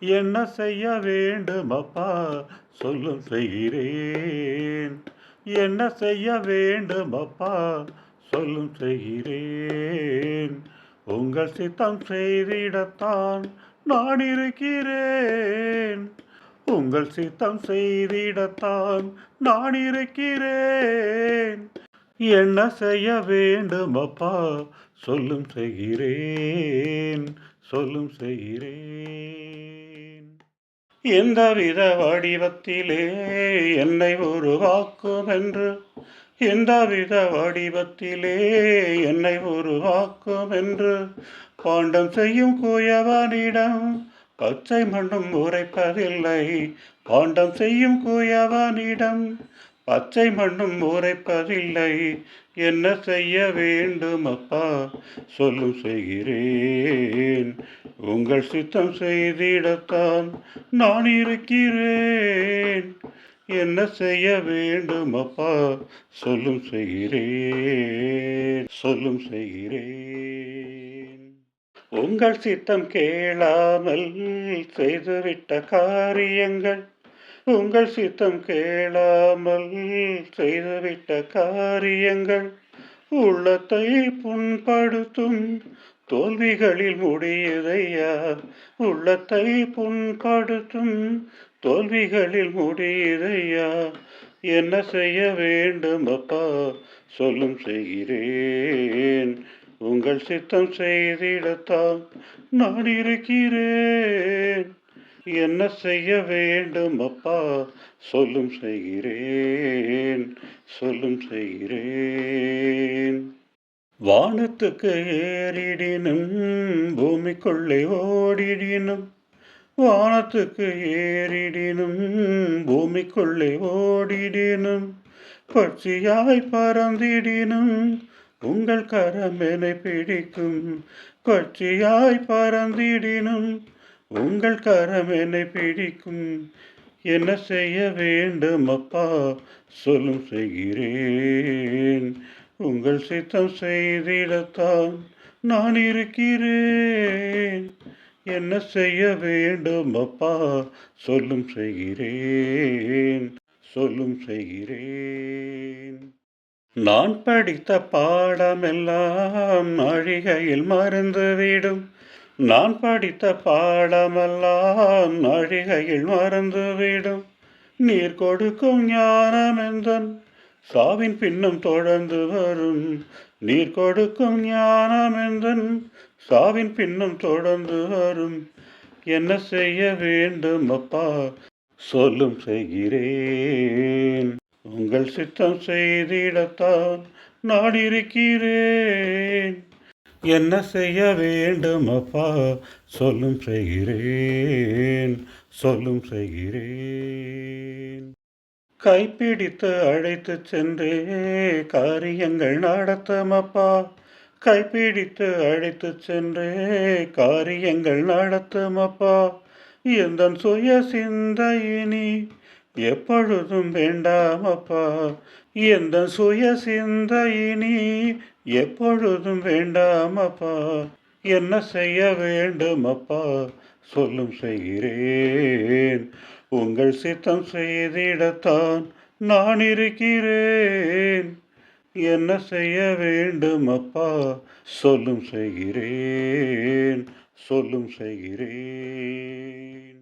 என்ன செய்ய வேண்டும் அப்பா சொல்லும் செய்கிறேன். என்ன செய்ய வேண்டும் அப்பா சொல்லும் செய்கிறேன். உங்கள் சித்தம் செய்திடத்தான் நான் இருக்கிறேன். உங்கள் சித்தம் செய்திடத்தான் நான் இருக்கிறேன். என்ன செய்ய வேண்டும் அப்பா சொல்லும் செய்கிறேன். சொல்லும் செய்கிறேன். எந்தவித வடிவத்திலே என்னை உருவாக்கும் என்று எந்தவித வடிவத்திலே என்னை உருவாக்கும் என்று பாண்டம் செய்யும் குயவனிடம் பச்சை மண்ணும் உரைப்பதில்லை. பாண்டம் செய்யும் குயவனிடம் பச்சை மண்ணும் உரைப்பதில்லை. என்ன செய்ய வேண்டும் அப்பா? சொல்லும் செய்கிறேன். உங்கள் சித்தம் செய்திடத்தான் நான் இருக்கிறேன். என்ன செய்ய வேண்டும் அப்பா? சொல்லும் செய்கிறேன். சொல்லும் செய்கிறேன். உங்கள் சித்தம் கேளாமல் செய்துவிட்ட காரியங்கள் உங்கள் சித்தம் கேளாமல் செய்துவிட்ட காரியங்கள் உள்ளத்தை புண்படுத்தும் தோல்விகளில் முடியுதையா? உள்ளத்தை புண்படுத்தும் தோல்விகளில் முடியுதையா? என்ன செய்ய வேண்டும் அப்பா? சொல்லும் செய்கிறேன். உங்கள் சித்தம் செய்திடத்தான் நான் இருக்கிறேன். என்ன செய்ய வேண்டும் அப்பா? சொல்லும் செய்கிறேன் சொல்லும் செய்கிறேன். வானத்துக்கு ஏறிடினும் பூமிக்குள்ளே ஓடிடினும். வானத்துக்கு ஏறிடினும் பூமிக்குள்ளே ஓடிடினும். பட்சியாய் பறந்திடினும் உங்கள் கரமெனை பிடிக்கும். கொச்சியாய் பறந்திடினும் உங்கள் கரமெனை பிடிக்கும். என்ன செய்ய வேண்டும் அப்பா? சொல்லும் செய்கிறேன். உங்கள் சித்தம் செய்திடத்தான் நான் இருக்கிறேன். என்ன செய்ய வேண்டும் அப்பா? சொல்லும் செய்கிறேன். சொல்லும் செய்கிறேன். நான் படித்த பாடமெல்லாம் அழிகையில் மறந்துவிடும். நான் படித்த பாடமெல்லாம் நழிகையில் மறந்துவிடும். நீர் கொடுக்கும் ஞானமெந்தன் சாவின் பின்னும் தொடர்ந்து வரும். நீர் கொடுக்கும் ஞானமெந்தன் சாவின் பின்னும் தொடர்ந்து வரும். என்ன செய்ய வேண்டும் அப்பா? சொல்லும் செய்கிறேன். உங்கள் சித்தம் செய்திடத்தான் நான் இருக்கிறேன். என்ன செய்ய வேண்டும் அப்பா சொல்லும் செய்கிறேன் சொல்லும் செய்கிறேன். கைப்பிடித்து அழைத்து சென்றே காரியங்கள் நடத்தும் அப்பா கைப்பிடித்து அழைத்து சென்றே காரியங்கள் நடத்தும் அப்பா எந்த சுய சிந்தையினி எப்பொழுதும் வேண்டாம் அப்பா எந்த சுய சிந்தையினி எப்பொழுதும் வேண்டாம் அப்பா என்ன செய்ய வேண்டும் அப்பா? சொல்லும் செய்கிறேன். உங்கள் சித்தம் செய்திடத்தான் நான் இருக்கிறேன். என்ன செய்ய வேண்டும் அப்பா? சொல்லும் செய்கிறேன். சொல்லும் செய்கிறேன்.